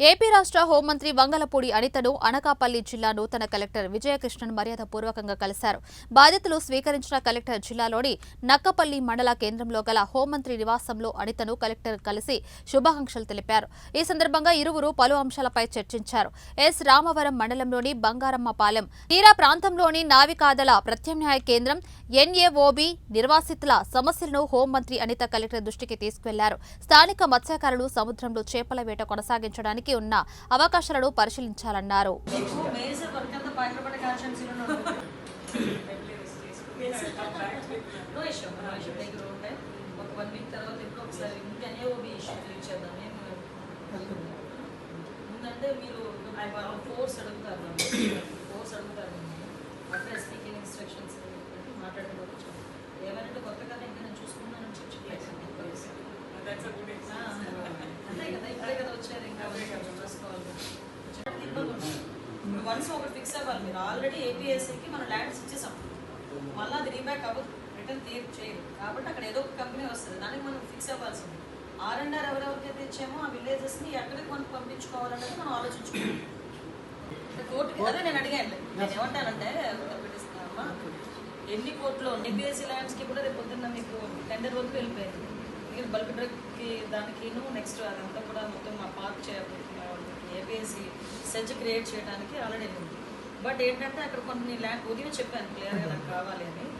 AP రాష్ట్ర హోంమంత్రి వంగలపూడి అనితను అనకాపల్లి జిల్లా నూతన కలెక్టర్ విజయకృష్ణన్ మర్యాదపూర్వకంగా కలిశారు. బాధ్యతలు స్వీకరించిన కలెక్టర్ జిల్లాలోని నక్కపల్లి మండల కేంద్రంలో గల హోంమంత్రి నివాసంలో అనితను కలెక్టర్ కలిసి శుభాకాంక్షలు తెలిపారు. ఈ సందర్భంగా ఇరువురు పలు అంశాలపై చర్చించారు. ఎస్. రామవరం మండలంలోని బంగారమ్మపాలెం తీరా ప్రాంతంలోని నావికాదళ ప్రత్యామ్నాయ కేంద్రం ఎన్ఏఓబి నిర్వాసితుల సమస్యలను హోంమంత్రి అనిత కలెక్టర్ దృష్టికి తీసుకెళ్ళారు. స్థానిక మత్స్యకారులు సముద్రంలో చేపల వేట కొనసాగించడానికి ఉన్న అవకాశాలను పరిశీలించాలన్నారు. మీరు ఫోర్స్ అడుగుతారు వన్స్ ఒకటి ఫిక్స్ అవ్వాలి. మీరు ఆల్రెడీ ఏపీఎస్సీకి మనం ల్యాండ్స్ ఇచ్చేసాం మళ్ళీ అది రీబ్యాక్ అవ్వదు. రిటర్న్ తీర్ చేయదు కాబట్టి అక్కడ ఏదో ఒక కంపెనీ వస్తుంది. దానికి మనం ఫిక్స్ అవ్వాల్సింది. ఆర్ అండ్ ఆర్ ఎవరెవరికైతే ఇచ్చామో ఆ విలేజెస్ని ఎక్కడికి మనం పంపించుకోవాలనేది మనం ఆలోచించుకోవాలి. కోర్టుకి అదే నేను అడిగాను. నేను ఏమంటానంటే ఉత్తరప్రదేశ్లో ఎన్ని కోర్టులో ఏపీఎస్సీ ల్యాండ్స్కి కూడా రేపు పొద్దున్న మీకు టెండర్ వరకు వెళ్ళిపోయింది. మీరు బల్క్ డ్రగ్కి దానికిను నెక్స్ట్ అదంతా కూడా మొత్తం మా పార్క్ చేయబోతున్నాం ఏపీఎస్సీ సెజ్ క్రియేట్ చేయడానికి ఆల్రెడీ ఉంది. బట్ ఏంటంటే అక్కడ కొన్ని ల్యాండ్ ఉదయం చెప్పాను క్లియర్గా నాకు కావాలి అని.